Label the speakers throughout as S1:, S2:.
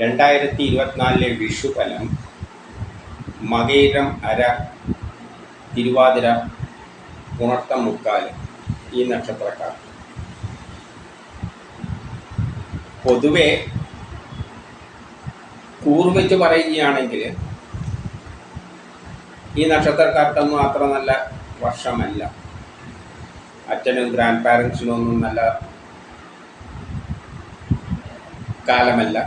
S1: രണ്ടായിരത്തി ഇരുപത്തിനാലിലെ വിഷുഫലം മകയിരം അര തിരുവാതിര ഉണർത്തം മുക്കാൽ ഈ നക്ഷത്രക്കാർ. പൊതുവെ കൂർവെച്ച് പറയുകയാണെങ്കിൽ ഈ നക്ഷത്രക്കാർക്കൊന്നും അത്ര നല്ല വർഷമല്ല. അച്ഛനും ഗ്രാൻഡ് പാരൻസിനും ഒന്നും നല്ല കാലമല്ല.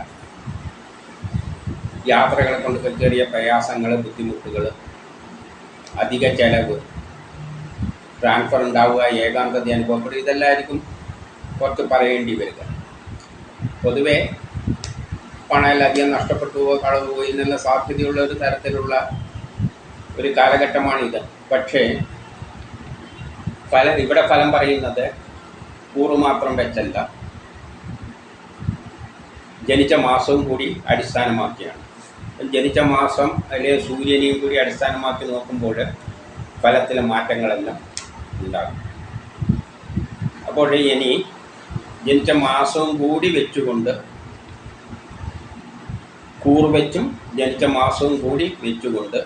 S1: യാത്രകളെ കൊണ്ട് ചെറിയ പ്രയാസങ്ങൾ ബുദ്ധിമുട്ടുകൾ അധിക ചെലവ് ട്രാൻസ്ഫർ ഉണ്ടാവുക ഏകാന്തത അനുഭവപ്പെടുക ഇതെല്ലാമായിരിക്കും കുറച്ച് പറയേണ്ടി വരിക. പൊതുവെ പണമെല്ലാം അധികം നഷ്ടപ്പെട്ടു പോവുക കളവ് പോയി എന്നുള്ള സാധ്യതയുള്ള ഒരു തരത്തിലുള്ള ഒരു കാലഘട്ടമാണിത്. പക്ഷേ ഫലം ഇവിടെ ഫലം പറയുന്നത് കൂറ് മാത്രം വെച്ചല്ല. ജനിച്ച മാസവും കൂടി അടിസ്ഥാനമാക്കിയാണ്. ജനിച്ച മാസം അല്ലെങ്കിൽ സൂര്യനെയും കൂടി അടിസ്ഥാനമാക്കി നോക്കുമ്പോൾ ഫലത്തിലെ മാറ്റങ്ങളെല്ലാം ഉണ്ടാകും. അപ്പോൾ ഇനി ജനിച്ച മാസവും കൂടി വെച്ചുകൊണ്ട് കൂർവെച്ചും ജനിച്ച മാസവും കൂടി വെച്ചുകൊണ്ട്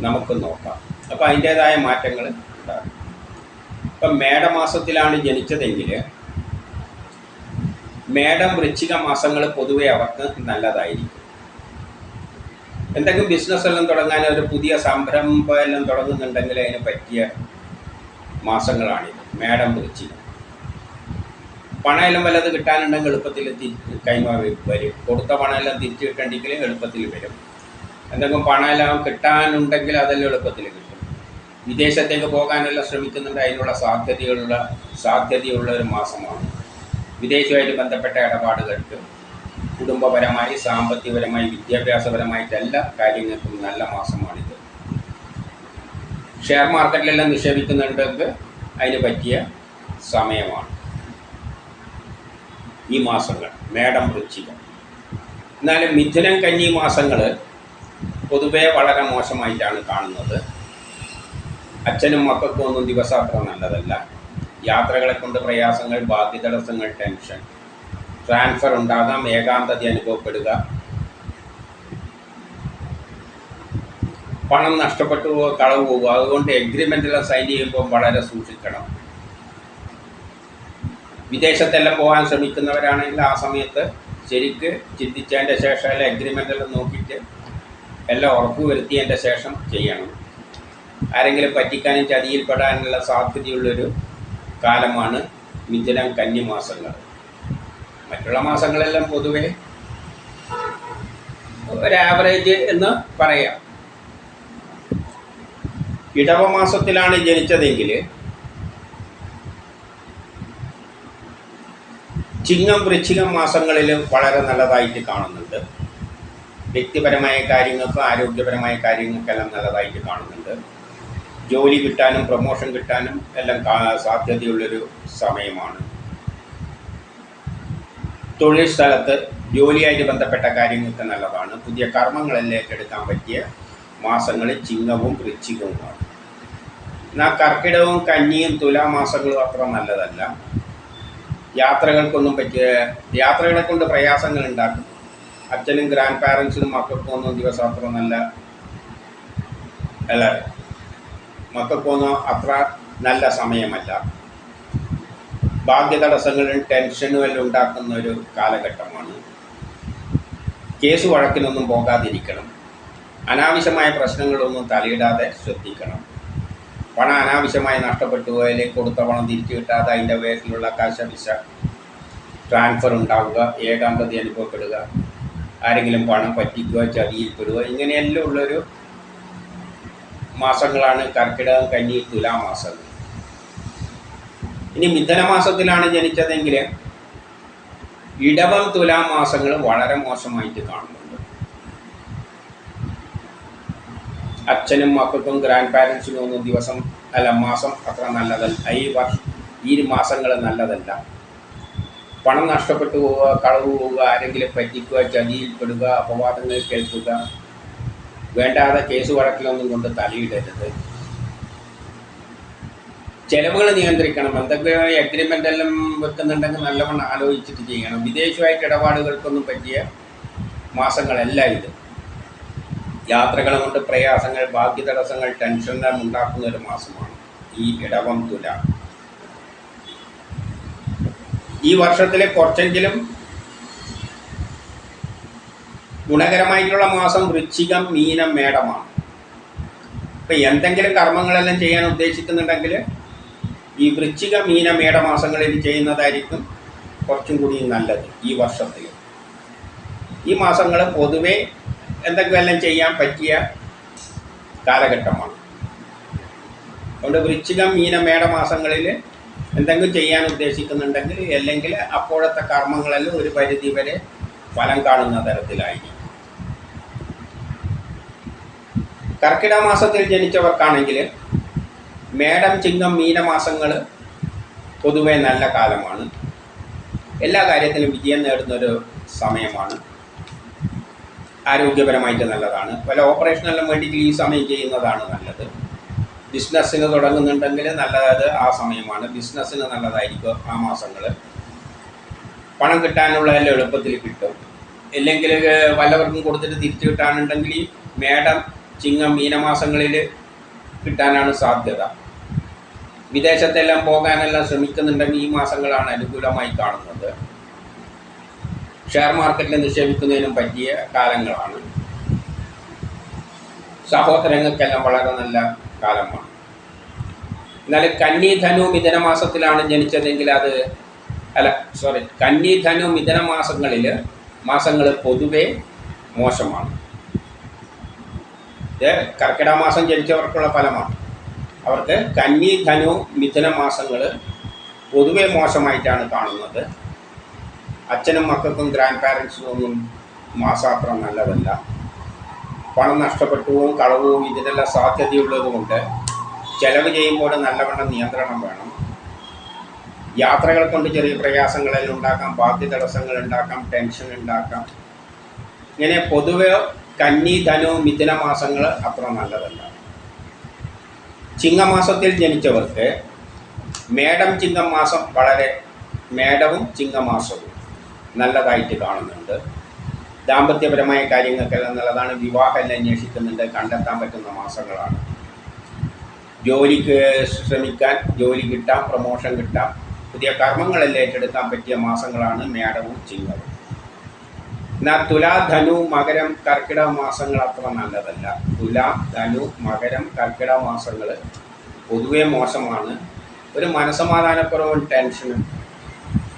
S1: നമുക്ക് നോക്കാം. അപ്പോൾ അതിന്റേതായ മാറ്റങ്ങൾ ഉണ്ടാകും. ഇപ്പം മേടമാസത്തിലാണ് ജനിച്ചതെങ്കിൽ മേടം വൃശ്ചിക മാസങ്ങൾ പൊതുവെ അവർക്ക് നല്ലതായിരിക്കും. എന്തെങ്കിലും ബിസിനസ് എല്ലാം തുടങ്ങാൻ ഒരു പുതിയ സംരംഭം എല്ലാം തുടങ്ങുന്നുണ്ടെങ്കിൽ അതിന് പറ്റിയ മാസങ്ങളാണിത് മേടം പിടിച്ച് പണമെല്ലാം വല്ലത് കിട്ടാനുണ്ടെങ്കിൽ എളുപ്പത്തിൽ കൈമാറി കൈമാ വരും. കൊടുത്ത പണമെല്ലാം തിരിച്ചു കിട്ടണ്ടെങ്കിൽ എളുപ്പത്തിൽ വരും. എന്തെങ്കിലും പണമെല്ലാം കിട്ടാനുണ്ടെങ്കിൽ അതെല്ലാം എളുപ്പത്തിൽ കിട്ടും. വിദേശത്തേക്ക് പോകാനെല്ലാം ശ്രമിക്കുന്നുണ്ട്. അതിനുള്ള സാധ്യതയുള്ള സാധ്യതയുള്ള ഒരു മാസമാണ്. വിദേശമായിട്ട് ബന്ധപ്പെട്ട ഇടപാടുകൾക്ക് കുടുംബപരമായി സാമ്പത്തികപരമായി വിദ്യാഭ്യാസപരമായിട്ട് എല്ലാ കാര്യങ്ങൾക്കും നല്ല മാസമാണിത്. ഷെയർ മാർക്കറ്റിലെല്ലാം നിക്ഷേപിക്കുന്നുണ്ടെങ്കിൽ അതിന് പറ്റിയ സമയമാണ്. ഈ മാസങ്ങൾ മേടം വൃശ്ചികം. എന്നാലും മിഥുനം കഞ്ഞി മാസങ്ങൾ പൊതുവേ വളരെ മോശമായിട്ടാണ് കാണുന്നത്. അച്ഛനും മക്കൾക്കും ഒന്നും ദിവസം അത്ര നല്ലതല്ല. യാത്രകളെ കൊണ്ട് പ്രയാസങ്ങൾ ബാധ്യതടസ്സങ്ങൾ ടെൻഷൻ. ട്രാൻസ്ഫർ ഉണ്ടാകാം ഏകാന്തത അനുഭവപ്പെടുക. പണം നഷ്ടപ്പെട്ടു പോവുക കളവ് പോവുക. അതുകൊണ്ട് എഗ്രിമെന്റെല്ലാം സൈൻ ചെയ്യുമ്പോൾ വളരെ സൂക്ഷിക്കണം. വിദേശത്തെല്ലാം പോകാൻ ശ്രമിക്കുന്നവരാണെങ്കിൽ ആ സമയത്ത് ശരിക്ക് ചിന്തിച്ചതിന്റെ ശേഷം എല്ലാം എഗ്രിമെന്റെല്ലാം നോക്കിയിട്ട് എല്ലാം ഉറപ്പ് വരുത്തിയതിന്റെ ശേഷം ചെയ്യണം. ആരെങ്കിലും പറ്റിക്കാനും ചതിയിൽപ്പെടാനുള്ള സാധ്യതയുള്ളൊരു കാലമാണ് മിഥുനം കന്നി മാസങ്ങൾ. മറ്റുള്ള മാസങ്ങളെല്ലാം പൊതുവെ ഒരാവറേജ് എന്ന് പറയാം. ഇടവമാസത്തിലാണ് ജനിച്ചതെങ്കിൽ ചിങ്ങം വൃശ്ചികം മാസങ്ങളിൽ വളരെ നല്ലതായിട്ട് കാണുന്നുണ്ട്. വ്യക്തിപരമായ കാര്യങ്ങൾക്കും ആരോഗ്യപരമായ കാര്യങ്ങൾക്കെല്ലാം നല്ലതായിട്ട് കാണുന്നുണ്ട്. ജോലി കിട്ടാനും പ്രൊമോഷൻ കിട്ടാനും എല്ലാം സാധ്യതയുള്ളൊരു സമയമാണ്. തൊഴിൽ സ്ഥലത്ത് ജോലിയായിട്ട് ബന്ധപ്പെട്ട കാര്യങ്ങൾക്ക് നല്ലതാണ്. പുതിയ കർമ്മങ്ങളെല്ലാം എടുക്കാൻ പറ്റിയ മാസങ്ങൾ ചിങ്ങവും വൃശ്ചികവുമാണ്. എന്നാൽ കർക്കിടകവും കന്നിയും തുലാമാസങ്ങളും അത്ര നല്ലതല്ല. യാത്രകൾക്കൊന്നും പറ്റിയ യാത്രകളെ കൊണ്ട് പ്രയാസങ്ങൾ ഉണ്ടാക്കും. അച്ഛനും ഗ്രാൻഡ് പാരൻസിനും മക്കൾക്കൊന്നും ദിവസം അത്ര നല്ല അല്ല മക്കൾക്കൊന്നും അത്ര നല്ല സമയമല്ല. ഭാഗ്യതടസ്സങ്ങളും ടെൻഷനും എല്ലാം ഉണ്ടാക്കുന്ന ഒരു കാലഘട്ടമാണ്. കേസ് വഴക്കിനൊന്നും പോകാതിരിക്കണം. അനാവശ്യമായ പ്രശ്നങ്ങളൊന്നും തലയിടാതെ ശ്രദ്ധിക്കണം. പണം അനാവശ്യമായി നഷ്ടപ്പെട്ടു പോയാൽ കൊടുത്ത പണം തിരിച്ചു കിട്ടാതെ അതിന്റെ വേഗത്തിലുള്ള കാശവിശ ട്രാൻസ്ഫർ ഉണ്ടാവുക ഏകാന്തത അനുഭവപ്പെടുക ആരെങ്കിലും പണം പറ്റിക്കുക ചതിയിൽപ്പെടുക ഇങ്ങനെയെല്ലാം ഉള്ളൊരു മാസങ്ങളാണ് കർക്കിടകം കന്നി തുലാമാസങ്ങൾ. ഇനി മിഥുനമാസത്തിലാണ് ജനിച്ചതെങ്കിൽ ഇടവം തുലാമാസങ്ങൾ വളരെ മോശമായിട്ട് കാണുന്നുണ്ട്. അച്ഛനും മക്കൾക്കും ഗ്രാൻഡ് പാരൻസിനും ഒന്നും ദിവസം അല്ല മാസം അത്ര നല്ലതല്ല. ഈ വർഷം ഈ മാസങ്ങൾ നല്ലതല്ല. പണം നഷ്ടപ്പെട്ടു പോവുക കളവ് പോവുക ആരെങ്കിലും പറ്റിക്കുക ചതിയിൽപ്പെടുക അപവാദങ്ങൾ കേൾക്കുക വേണ്ടാതെ കേസ് വഴക്കിലൊന്നും കൊണ്ട് തലയിടരുത്. ചെലവുകൾ നിയന്ത്രിക്കണം. എന്തൊക്കെ അഗ്രിമെന്റ് എല്ലാം വെക്കുന്നുണ്ടെങ്കിൽ നല്ലവണ്ണം ആലോചിച്ചിട്ട് ചെയ്യണം. വിദേശമായിട്ട് ഇടപാടുകൾക്കൊന്നും പറ്റിയ മാസങ്ങളല്ല ഇത്. യാത്രകൾ കൊണ്ട് പ്രയാസങ്ങൾ ബാക്കി തടസ്സങ്ങൾ ടെൻഷനെല്ലാം ഉണ്ടാക്കുന്ന ഒരു മാസമാണ് ഈ ഇടവം തുല. ഈ വർഷത്തിലെ കുറച്ചെങ്കിലും ഗുണകരമായിട്ടുള്ള മാസം വൃശ്ചികം മീനം മേടമാണ്. ഇപ്പം എന്തെങ്കിലും കർമ്മങ്ങളെല്ലാം ചെയ്യാൻ ഉദ്ദേശിക്കുന്നുണ്ടെങ്കിൽ ഈ വൃശ്ചിക മീന മേടമാസങ്ങളിൽ ചെയ്യുന്നതായിരിക്കും കുറച്ചും കൂടി നല്ലത് ഈ വർഷത്തിൽ. ഈ മാസങ്ങൾ പൊതുവെ എന്തെങ്കിലും ചെയ്യാൻ പറ്റിയ കാലഘട്ടമാണ്. അതുകൊണ്ട് വൃശ്ചികം മീന മേടമാസങ്ങളിൽ എന്തെങ്കിലും ചെയ്യാൻ ഉദ്ദേശിക്കുന്നുണ്ടെങ്കിൽ അല്ലെങ്കിൽ അപ്പോഴത്തെ കർമ്മങ്ങളെല്ലാം ഒരു പരിധി വരെ ഫലം കാണുന്ന തരത്തിലായിരിക്കും. കർക്കിടക മാസത്തിൽ ജനിച്ചവർക്കാണെങ്കിൽ മേടം ചിങ്ങം മീനമാസങ്ങൾ പൊതുവെ നല്ല കാലമാണ്. എല്ലാ കാര്യത്തിലും വിജയം നേടുന്നൊരു സമയമാണ്. ആരോഗ്യപരമായിട്ട് നല്ലതാണ്. പല ഓപ്പറേഷനെല്ലാം വേണ്ടിയിട്ട് ഈ സമയം ചെയ്യുന്നതാണ് നല്ലത്. ബിസിനസ്സിന് തുടങ്ങുന്നുണ്ടെങ്കിൽ നല്ലത് ആ സമയമാണ്. ബിസിനസ്സിന് നല്ലതായിരിക്കും ആ മാസങ്ങൾ പണം കിട്ടാനുള്ള എല്ലാം എളുപ്പത്തിൽ കിട്ടും. ഇല്ലെങ്കിൽ വല്ലവർക്കും കൊടുത്തിട്ട് തിരിച്ചു കിട്ടാനുണ്ടെങ്കിൽ മേടം ചിങ്ങം മീനമാസങ്ങളിൽ കിട്ടാനാണ് സാധ്യത. വിദേശത്തെല്ലാം പോകാനെല്ലാം ശ്രമിക്കുന്നുണ്ടെങ്കിൽ ഈ മാസങ്ങളാണ് അനുകൂലമായി കാണുന്നത്. ഷെയർ മാർക്കറ്റിൽ നിക്ഷേപിക്കുന്നതിനും പറ്റിയ കാലങ്ങളാണ്. സഹോദരങ്ങൾക്കെല്ലാം വളരെ നല്ല കാലമാണ്. എന്നാൽ കന്നി ധനു മിഥുന മാസത്തിലാണ് ജനിച്ചതെങ്കിൽ അത് അല്ല സോറി കന്നി ധനു മിഥുന മാസങ്ങളിൽ മാസങ്ങൾ പൊതുവെ മോശമാണ്. ഇത് കർക്കിടക മാസം ജനിച്ചവർക്കുള്ള ഫലമാണ്. അവർക്ക് കന്നി ധനു മിഥുന മാസങ്ങൾ പൊതുവെ മോശമായിട്ടാണ് കാണുന്നത്. അച്ഛനും മക്കൾക്കും ഗ്രാൻഡ് പാരൻസിനും ഒന്നും മാസാത്ര നല്ലതല്ല. പണം നഷ്ടപ്പെട്ടുവും കളവും ഇതിനെല്ലാം സാധ്യതയുള്ളതുകൊണ്ട് ചെലവ് ചെയ്യുമ്പോൾ നല്ലവണ്ണം നിയന്ത്രണം വേണം. യാത്രകൾ കൊണ്ട് ചെറിയ പ്രയാസങ്ങളെല്ലാം ഉണ്ടാക്കാം ബാധ്യ തടസ്സങ്ങൾ ഉണ്ടാക്കാം ടെൻഷൻ ഉണ്ടാക്കാം. ഇങ്ങനെ പൊതുവെ കന്നി ധനു മിഥുന മാസങ്ങൾ അത്ര നല്ലതല്ല. ചിങ്ങമാസത്തിൽ ജനിച്ചവർക്ക് മേടം ചിങ്ങം മാസം വളരെ മേടവും ചിങ്ങമാസവും നല്ലതായിട്ട് കാണുന്നുണ്ട്. ദാമ്പത്യപരമായ കാര്യങ്ങൾക്കെല്ലാം നല്ലതാണ്. വിവാഹമെല്ലാം അന്വേഷിക്കുന്നുണ്ട്. കണ്ടെത്താൻ പറ്റുന്ന മാസങ്ങളാണ്. ജോലിക്ക് ശ്രമിക്കാൻ ജോലി കിട്ടാം പ്രൊമോഷൻ കിട്ടാം. പുതിയ കർമ്മങ്ങളെല്ലാം ഏറ്റെടുക്കാൻ പറ്റിയ മാസങ്ങളാണ് മേടവും ചിങ്ങവും. എന്നാൽ തുലാ ധനു മകരം കർക്കിടക മാസങ്ങൾ അത്ര നല്ലതല്ല. തുല ധനു മകരം കർക്കിടക മാസങ്ങൾ പൊതുവേ മോശമാണ്. ഒരു മനസമാധാനക്കുറവും ടെൻഷനും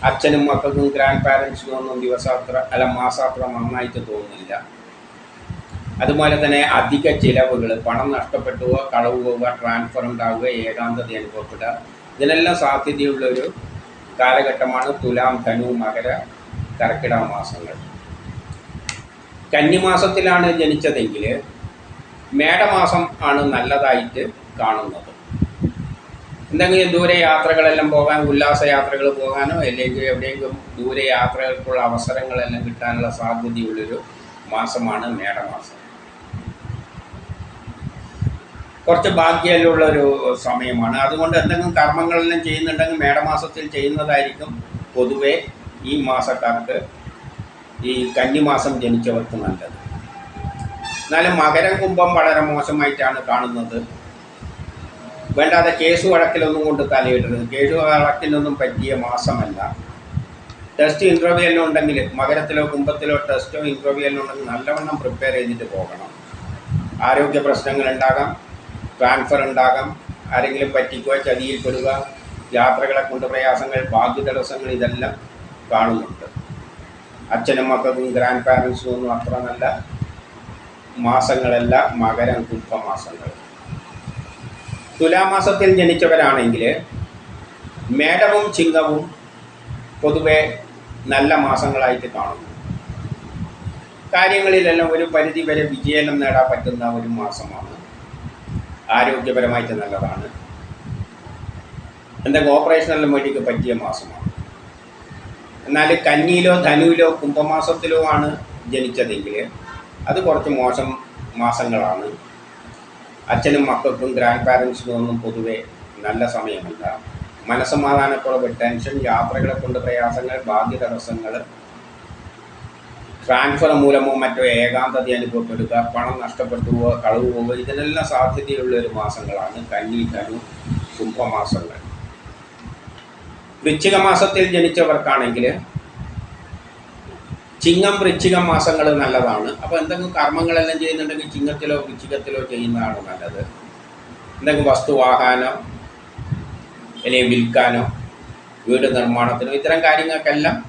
S1: അച്ഛനും മക്കൾക്കും ഗ്രാൻഡ് പാരൻസിനും ഒന്നും ദിവസാത്ര അല്ല മാസാത്ര നന്നായിട്ട് തോന്നുന്നില്ല. അതുപോലെ തന്നെ അധിക ചിലവുകൾ പണം നഷ്ടപ്പെട്ടുക കളവ് പോവുക ട്രാൻസ്ഫർ ഉണ്ടാവുക ഏകാന്തത അനുഭവപ്പെടുക ഇതിനെല്ലാം സാധ്യതയുള്ളൊരു കാലഘട്ടമാണ് തുലാം ധനു മകര കർക്കിടക മാസങ്ങൾ. കന്നിമാസത്തിലാണ് ജനിച്ചതെങ്കിൽ മേടമാസം ആണ് നല്ലതായിട്ട് കാണുന്നത്. എന്തെങ്കിലും ദൂരെ യാത്രകളെല്ലാം പോകാൻ ഉല്ലാസ യാത്രകൾ പോകാനോ അല്ലെങ്കിൽ എവിടെയെങ്കിലും ദൂരെ യാത്രകൾക്കുള്ള അവസരങ്ങളെല്ലാം കിട്ടാനുള്ള സാധ്യതയുള്ളൊരു മാസമാണ് മേടമാസം. കുറച്ച് ഭാഗ്യമുള്ളൊരു സമയമാണ്. അതുകൊണ്ട് എന്തെങ്കിലും കർമ്മങ്ങളെല്ലാം ചെയ്യുന്നുണ്ടെങ്കിൽ മേടമാസത്തിൽ ചെയ്യുന്നതായിരിക്കും പൊതുവെ ഈ മാസക്കാർക്ക് ഈ കന്നിമാസം ജനിച്ചവർക്ക് നല്ലത്. എന്നാലും മകരം കുംഭം വളരെ മോശമായിട്ടാണ് കാണുന്നത്. വേണ്ടാതെ കേസ് വഴക്കിലൊന്നും കൊണ്ട് തലയിടരുത്. കേസ് വഴക്കിനൊന്നും പറ്റിയ മാസമല്ല. ടെസ്റ്റ് ഇന്റർവ്യൂ എല്ലാം ഉണ്ടെങ്കിൽ മകരത്തിലോ കുംഭത്തിലോ ടെസ്റ്റോ ഇന്റർവ്യൂ എല്ലാം ഉണ്ടെങ്കിൽ നല്ലവണ്ണം പ്രിപ്പയർ ചെയ്തിട്ട് പോകണം. ആരോഗ്യ പ്രശ്നങ്ങൾ ഉണ്ടാകാം. ട്രാൻസ്ഫർ ഉണ്ടാകാം. ആരെങ്കിലും പറ്റിക്കുക ചതിയിൽപ്പെടുക യാത്രകളെ കൊണ്ട് പ്രയാസങ്ങൾ ഭാഗ്യ തടസ്സങ്ങൾ ഇതെല്ലാം കാണുന്നുണ്ട്. അച്ഛനും മക്കൾക്കും ഗ്രാൻഡ് പാരൻസിനും ഒന്നും അത്ര നല്ല മാസങ്ങളല്ല മകരം കുംഭമാസങ്ങൾ. തുലാമാസത്തിൽ ജനിച്ചവരാണെങ്കിൽ മേടവും ചിങ്ങവും പൊതുവെ നല്ല മാസങ്ങളായിട്ട് കാണുന്നു. കാര്യങ്ങളിലെല്ലാം ഒരു പരിധി വരെ വിജയനം നേടാൻ പറ്റുന്ന ഒരു മാസമാണ്. ആരോഗ്യപരമായിട്ട് നല്ലതാണ്. എന്തെങ്കിലും ഓപ്പറേഷനെല്ലാം വേണ്ടിക്ക് പറ്റിയ മാസമാണ്. എന്നാൽ കന്നിയിലോ ധനുവിലോ കുംഭമാസത്തിലോ ആണ് ജനിച്ചതെങ്കിൽ അത് കുറച്ച് മോശം മാസങ്ങളാണ്. അച്ഛനും മക്കൾക്കും ഗ്രാൻഡ് പാരൻസിനും ഒന്നും പൊതുവെ നല്ല സമയമല്ല. മനസ്സമാധാനക്കുറവ് ടെൻഷൻ യാത്രകളെ കൊണ്ട് പ്രയാസങ്ങൾ ഭാഗ്യ തടസ്സങ്ങൾ ട്രാൻസ്ഫർ മൂലമോ മറ്റോ ഏകാന്തത അനുഭവപ്പെടുക പണം നഷ്ടപ്പെട്ടു പോവുക കളവ് പോവുക ഇതിനെല്ലാം സാധ്യതയുള്ള ഒരു മാസങ്ങളാണ് കന്നി ധനു കുംഭമാസങ്ങൾ. വൃശ്ചിക മാസത്തിൽ ജനിച്ചവർക്കാണെങ്കിൽ ചിങ്ങം വൃശ്ചിക മാസങ്ങൾ നല്ലതാണ്. അപ്പോൾ എന്തെങ്കിലും കർമ്മങ്ങളെല്ലാം ചെയ്യുന്നുണ്ടെങ്കിൽ ചിങ്ങത്തിലോ വൃശ്ചികത്തിലോ ചെയ്യുന്നതാണ് നല്ലത്. എന്തെങ്കിലും വസ്തു വാങ്ങാനോ അല്ലെങ്കിൽ വിൽക്കാനോ വീട് നിർമ്മാണത്തിനോ ഇത്തരം കാര്യങ്ങൾക്കെല്ലാം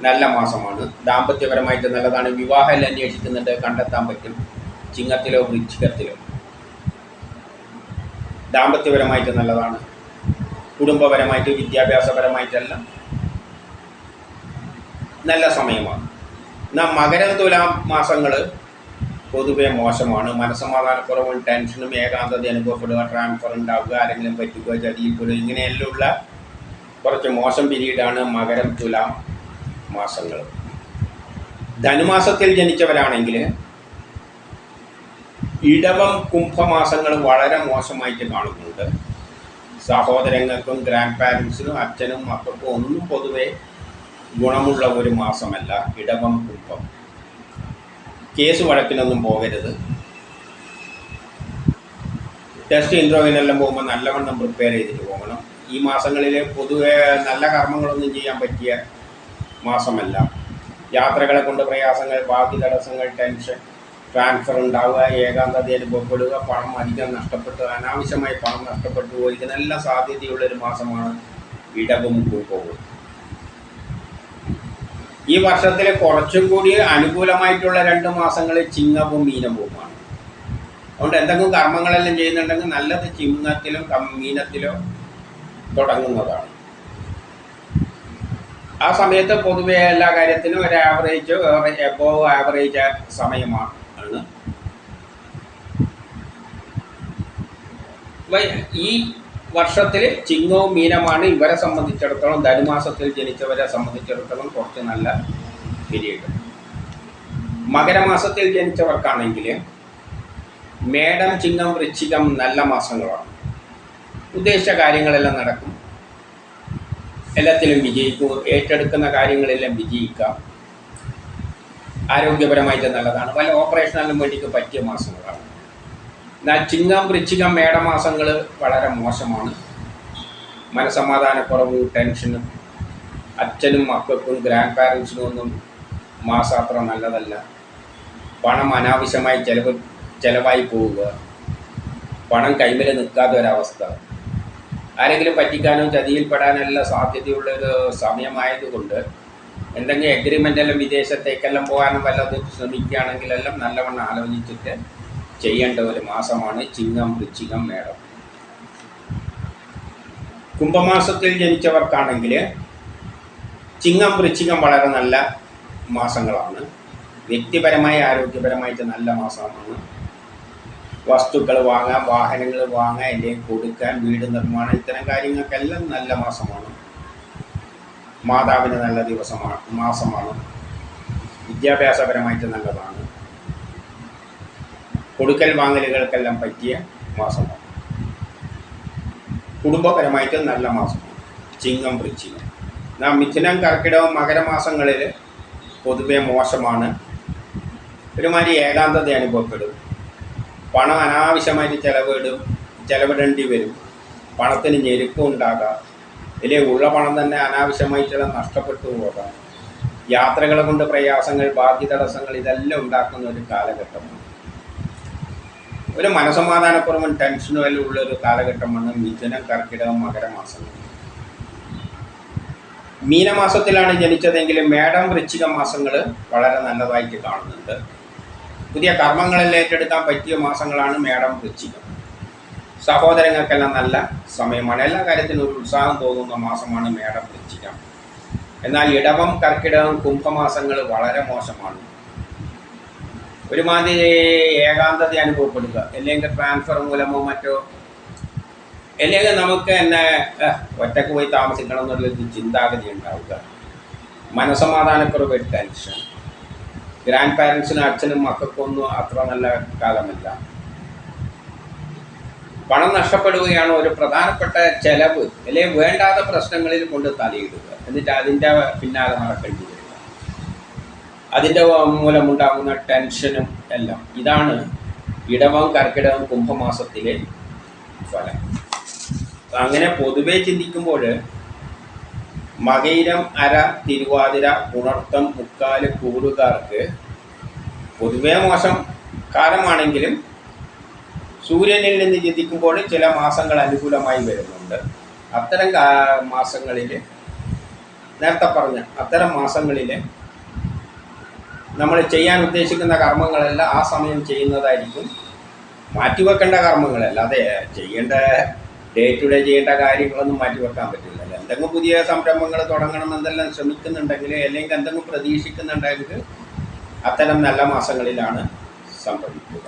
S1: നല്ല മാസമാണ്. ദാമ്പത്യപരമായിട്ട് നല്ലതാണ്. വിവാഹം അന്വേഷിക്കുന്നുണ്ട്. കണ്ടെത്താൻ പറ്റും. ചിങ്ങത്തിലോ വൃശ്ചികത്തിലോ. ദാമ്പത്യപരമായിട്ട് നല്ലതാണ്. കുടുംബപരമായിട്ട് വിദ്യാഭ്യാസപരമായിട്ടെല്ലാം നല്ല സമയമാണ്. എന്നാൽ മകര തുലാം മാസങ്ങൾ പൊതുവെ മോശമാണ്. മനസ്സമാധാനക്കുറവും ടെൻഷനും ഏകാന്തത അനുഭവപ്പെടുക ട്രാൻസ്ഫർ ഉണ്ടാവുക ആരെങ്കിലും പറ്റുക ചതിയിൽപ്പെടുക ഇങ്ങനെയെല്ലാമുള്ള കുറച്ച് മോശം പിരീഡാണ് മകരം തുലാം മാസങ്ങൾ. ധനുമാസത്തിൽ ജനിച്ചവരാണെങ്കിൽ ഇടവം കുംഭമാസങ്ങൾ വളരെ മോശമായിട്ട് കാണുന്നുണ്ട്. സഹോദരങ്ങൾക്കും ഗ്രാൻഡ് പാരൻസിനും അച്ഛനും മക്കൾക്കും ഒന്നും പൊതുവെ ഗുണമുള്ള ഒരു മാസമല്ല ഇടവം കുംഭം. കേസ് വഴക്കിനൊന്നും പോകരുത്. ടെസ്റ്റ് ഇൻട്രോവിനെല്ലാം പോകുമ്പോൾ നല്ലവണ്ണം പ്രിപ്പയർ ചെയ്തിട്ട് പോകണം. ഈ മാസങ്ങളിൽ പൊതുവെ നല്ല കർമ്മങ്ങളൊന്നും ചെയ്യാൻ പറ്റിയ മാസമല്ല. യാത്രകളെ കൊണ്ട് പ്രയാസങ്ങൾ ബാക്കി തടസ്സങ്ങൾ ടെൻഷൻ ട്രാൻസ്ഫർ ഉണ്ടാവുക ഏകാന്തതയിൽ പുറപ്പെടുക പണം അധികം നഷ്ടപ്പെട്ടു അനാവശ്യമായി പണം നഷ്ടപ്പെട്ടു പോയി ഇതിനെല്ലാം സാധ്യതയുള്ള ഒരു മാസമാണ് ഇടവും കുംഭവും ഈ വർഷത്തിൽ കുറച്ചും കൂടി അനുകൂലമായിട്ടുള്ള രണ്ട് മാസങ്ങൾ ചിങ്ങവും മീനവുമാണ്. അതുകൊണ്ട് എന്തെങ്കിലും കർമ്മങ്ങളെല്ലാം ചെയ്യുന്നുണ്ടെങ്കിൽ നല്ലത് ചിങ്ങത്തിലും മീനത്തിലോ തുടങ്ങുന്നതാണ്. ആ സമയത്ത് പൊതുവെ എല്ലാ കാര്യത്തിനും ഒരു ആവറേജ് എബോവ് ആവറേജ് സമയമാണ്. ഈ വർഷത്തിൽ ചിങ്ങവും മീനമാണ് ഇവരെ സംബന്ധിച്ചിടത്തോളം ധനുമാസത്തിൽ ജനിച്ചവരെ സംബന്ധിച്ചിടത്തോളം കുറച്ച് നല്ല പിരീഡ് മകരമാസത്തിൽ ജനിച്ചവർക്കാണെങ്കിൽ മേടം ചിങ്ങം വൃശ്ചികം നല്ല മാസങ്ങളാണ്. ഉദ്ദേശിച്ച കാര്യങ്ങളെല്ലാം നടക്കും. എല്ലാത്തിലും വിജയിക്കും ഏറ്റെടുക്കുന്ന കാര്യങ്ങളെല്ലാം വിജയിക്കാം. ആരോഗ്യപരമായിട്ട് നല്ലതാണ്. പല ഓപ്പറേഷനെല്ലാം വേണ്ടിയിട്ട് പറ്റിയ മാസങ്ങളാണ്. എന്നാൽ ചിങ്ങം വൃശ്ചികം മേടമാസങ്ങൾ വളരെ മോശമാണ്. മനസമാധാനക്കുറവ് ടെൻഷനും അച്ഛനും മക്കൾക്കും ഗ്രാൻഡ് പാരൻസിനും ഒന്നും മാസം അത്ര നല്ലതല്ല. പണം അനാവശ്യമായി ചിലവ് ചിലവായി പോവുക. പണം കൈമിൽ നിൽക്കാത്ത ഒരവസ്ഥ. ആരെങ്കിലും പറ്റിക്കാനോ ചതിയിൽപ്പെടാനെല്ലാം സാധ്യതയുള്ള ഒരു സമയമായതുകൊണ്ട് എന്തെങ്കിലും എഗ്രിമെന്റ് എല്ലാം വിദേശത്തേക്കെല്ലാം പോകാനും വല്ലതും ശ്രമിക്കുകയാണെങ്കിലെല്ലാം നല്ലവണ്ണം ആലോചിച്ചിട്ട് ചെയ്യേണ്ട ഒരു മാസമാണ് ചിങ്ങം വൃശ്ചികം മേടം കുംഭമാസത്തിൽ ജനിച്ചവർക്കാണെങ്കിൽ ചിങ്ങം വൃശ്ചികം വളരെ നല്ല മാസങ്ങളാണ്. വ്യക്തിപരമായി ആരോഗ്യപരമായിട്ട് നല്ല മാസമാണ്. വസ്തുക്കൾ വാങ്ങാൻ വാഹനങ്ങൾ വാങ്ങാൻ അല്ലെങ്കിൽ കൊടുക്കാൻ വീട് നിർമ്മാണം ഇത്തരം കാര്യങ്ങൾക്കെല്ലാം നല്ല മാസമാണ്. മാതാവിന് നല്ല ദിവസമാണ് മാസമാണ്. വിദ്യാഭ്യാസപരമായിട്ട് നല്ലതാണ്. കൊടുക്കൽ വാങ്ങലുകൾക്കെല്ലാം പറ്റിയ മാസമാണ്. കുടുംബപരമായിട്ട് നല്ല മാസമാണ്. ചിങ്ങം വൃശ്ചികം. നാം മിഥുനം കർക്കിടകം മകരമാസങ്ങളിൽ പൊതുവെ മോശമാണ്. ഒരുമാതിരി ഏകാന്തത അനുഭവപ്പെടും. പണം അനാവശ്യമായിട്ട് ചിലവിടും ചിലവിടേണ്ടി വരും. പണത്തിന് ഞെരുക്കം ഉണ്ടാകാം. അല്ലെങ്കിൽ ഉള്ള പണം തന്നെ അനാവശ്യമായിട്ടുള്ള നഷ്ടപ്പെട്ടു പോകാം. യാത്രകളെ കൊണ്ട് പ്രയാസങ്ങൾ ബാക്കി തടസ്സങ്ങൾ ഇതെല്ലാം ഉണ്ടാക്കുന്ന ഒരു കാലഘട്ടമാണ്. ഒരു മനസമാധാനക്കുറവും ടെൻഷനും എല്ലാം ഉള്ള ഒരു കാലഘട്ടമാണ് മിഥുനം കർക്കിടകം മകരമാസം. മീനമാസത്തിലാണ് ജനിച്ചതെങ്കിൽ മേടം വൃശ്ചിക മാസങ്ങൾ വളരെ നല്ലതായിട്ട് കാണുന്നുണ്ട്. പുതിയ കർമ്മങ്ങളെല്ലാം ഏറ്റെടുക്കാൻ പറ്റിയ മാസങ്ങളാണ് മേടം വൃശ്ചികം. സഹോദരങ്ങൾക്കെല്ലാം നല്ല സമയമാണ്. എല്ലാ കാര്യത്തിനും ഒരു ഉത്സാഹം തോന്നുന്ന മാസമാണ് മേടം വൃശ്ചികം. എന്നാൽ ഇടവം കർക്കിടകം കുംഭമാസങ്ങൾ വളരെ മോശമാണ്. ഒരുമാതിരി ഏകാന്തത അനുഭവപ്പെടുക. അല്ലെങ്കിൽ ട്രാൻസ്ഫർ മൂലമോ മറ്റോ. അല്ലെങ്കിൽ നമുക്ക് എന്നെ "അഹ്, ഒറ്റയ്ക്ക് പോയി താമസിക്കണം എന്നുള്ളൊരു ചിന്താഗതി ഉണ്ടാവുക. മനസമാധാനക്കുറവ് ടെൻഷൻ ഗ്രാൻഡ് പാരൻസിനും അച്ഛനും മക്കൾക്കൊന്നും അത്ര നല്ല കാലമല്ല. പണം നഷ്ടപ്പെടുകയാണ് ഒരു പ്രധാനപ്പെട്ട ചെലവ്. അല്ലെങ്കിൽ വേണ്ടാത്ത പ്രശ്നങ്ങളിൽ കൊണ്ട് തലയിടുക. എന്നിട്ട് അതിന്റെ പിന്നാലെ നടക്കേണ്ടി അതിന്റെ മൂലമുണ്ടാകുന്ന ടെൻഷനും എല്ലാം. ഇതാണ് ഇടവം കർക്കിടകം കുംഭമാസത്തിലെ ഫലം. അങ്ങനെ പൊതുവേ ചിന്തിക്കുമ്പോൾ മകയിരം അര തിരുവാതിര ഉണർത്തം മുക്കാൽ കൂടുകാർക്ക് പൊതുവെ മോശം കാലമാണെങ്കിലും സൂര്യനിൽ നിന്ന് ചിന്തിക്കുമ്പോൾ ചില മാസങ്ങൾ അനുകൂലമായി വരുന്നുണ്ട്. അത്തരം മാസങ്ങളിൽ നേരത്തെ പറഞ്ഞ അത്തരം മാസങ്ങളിൽ നമ്മൾ ചെയ്യാൻ ഉദ്ദേശിക്കുന്ന കർമ്മങ്ങളെല്ലാം ആ സമയം ചെയ്യുന്നതായിരിക്കും. മാറ്റിവെക്കേണ്ട കർമ്മങ്ങളല്ല അതെ ചെയ്യേണ്ട ഡേ ടു ഡേ ചെയ്യേണ്ട കാര്യങ്ങളൊന്നും മാറ്റിവെക്കാൻ പറ്റില്ലല്ലോ എന്തെങ്കിലും പുതിയ സംരംഭങ്ങൾ തുടങ്ങണം എന്തെല്ലാം ശ്രമിക്കുന്നുണ്ടെങ്കിൽ അല്ലെങ്കിൽ എന്തെങ്കിലും പ്രതീക്ഷിക്കുന്നുണ്ടെങ്കിൽ അത്തരം നല്ല മാസങ്ങളിലാണ് സംഭവിക്കുക.